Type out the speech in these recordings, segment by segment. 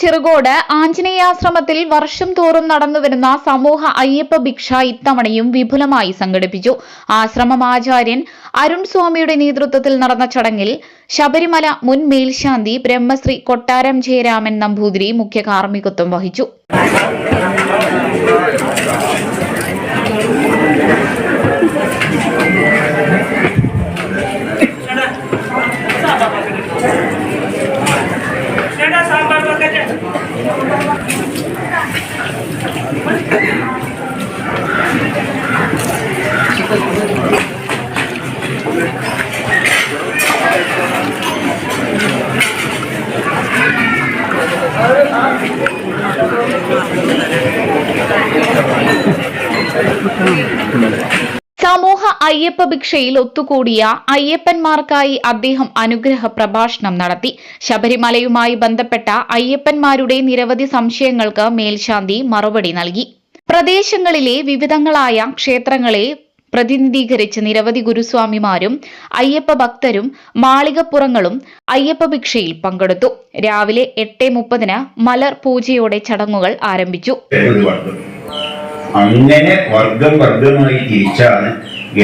ചെറുകോട് ആഞ്ജനേയാശ്രമത്തിൽ വർഷം തോറും നടന്നുവരുന്ന സമൂഹ അയ്യപ്പ ഭിക്ഷ ഇത്തവണയും വിപുലമായി സംഘടിപ്പിച്ചു. ആശ്രമം ആചാര്യൻ അരുൺ സ്വാമിയുടെ നേതൃത്വത്തിൽ നടന്ന ചടങ്ങിൽ ശബരിമല മുൻ മേൽശാന്തി ബ്രഹ്മശ്രീ കൊട്ടാരം ജയരാമൻ നമ്പൂതിരി മുഖ്യ കാർമ്മികത്വം വഹിച്ചു. സമൂഹ അയ്യപ്പ ഭിക്ഷയിൽ ഒത്തുകൂടിയ അയ്യപ്പന്മാർക്കായി അദ്ദേഹം അനുഗ്രഹ പ്രഭാഷണം നടത്തി. ശബരിമലയുമായി ബന്ധപ്പെട്ട അയ്യപ്പന്മാരുടെ നിരവധി സംശയങ്ങൾക്ക് മേൽശാന്തി മറുപടി നൽകി. പ്രദേശങ്ങളിലെ വിവിധങ്ങളായ ക്ഷേത്രങ്ങളെ പ്രതിനിധീകരിച്ച് നിരവധി ഗുരുസ്വാമിമാരും അയ്യപ്പ ഭക്തരും മാളികപ്പുറങ്ങളും അയ്യപ്പ ഭിക്ഷയിൽ പങ്കെടുത്തു. രാവിലെ എട്ട് മുപ്പതിന് മലർ പൂജയോടെ ചടങ്ങുകൾ ആരംഭിച്ചു. അങ്ങനെ വർഗം വർഗമായി തിരിച്ചാണ്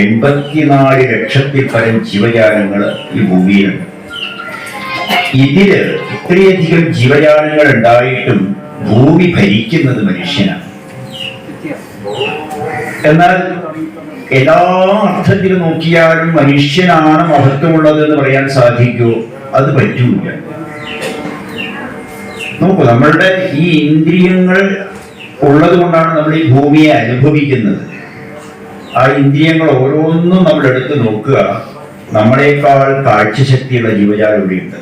എൺപത്തിനാല് ലക്ഷത്തിൽ പരം ജീവജാലങ്ങൾ ഈ ഭൂമിയിലുണ്ട് ഇതിൽ ഇത്രയധികം ജീവജാലങ്ങൾ ഉണ്ടായിട്ടും ഭൂമി ഭരിക്കുന്നത് മനുഷ്യനാണ്. എന്നാൽ എല്ലാ അർത്ഥത്തിലും നോക്കിയാലും മനുഷ്യനാണ് മഹത്വമുള്ളത് എന്ന് പറയാൻ സാധിക്കുമോ അത് പറ്റൂല. നോക്കൂ നമ്മളുടെ ഈ ഇന്ദ്രിയങ്ങൾ ഉള്ളത് കൊണ്ടാണ് നമ്മൾ ഈ ഭൂമിയെ അനുഭവിക്കുന്നത്. ആ ഇന്ദ്രിയങ്ങൾ ഓരോന്നും നമ്മൾ എടുത്ത് നോക്കുക. നമ്മളെക്കാൾ കാഴ്ചശക്തിയുള്ള ജീവജാലം ഇവിടെയുണ്ട്.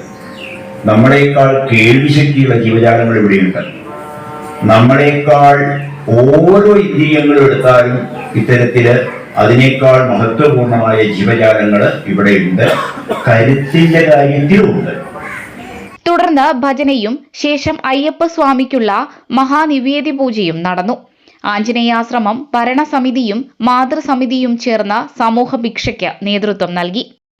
നമ്മളെക്കാൾ കേൾവി ശക്തിയുള്ള ജീവജാലങ്ങൾ ഇവിടെയുണ്ട്. നമ്മളെക്കാൾ ഓരോ ഇന്ദ്രിയങ്ങളും എടുത്താലും ഇത്തരത്തിൽ അതിനേക്കാൾ മഹത്വപൂർണമായ ജീവജാലങ്ങൾ ഇവിടെയുണ്ട്. കരുത്തിന്റെ കാര്യത്തിലുമുണ്ട് തുടർന്ന് ഭജനയും ശേഷം അയ്യപ്പ സ്വാമിക്കുള്ള മഹാനിവേദി പൂജയും നടന്നു. ആഞ്ജനേയാശ്രമം ഭരണസമിതിയും മാതൃസമിതിയും ചേർന്ന സമൂഹ ഭിക്ഷയ്ക്ക് നേതൃത്വം നൽകി.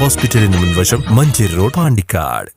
ഹോസ്പിറ്റലിന് മുൻവശം മഞ്ചേരി റോഡ് പാണ്ടിക്കാട്.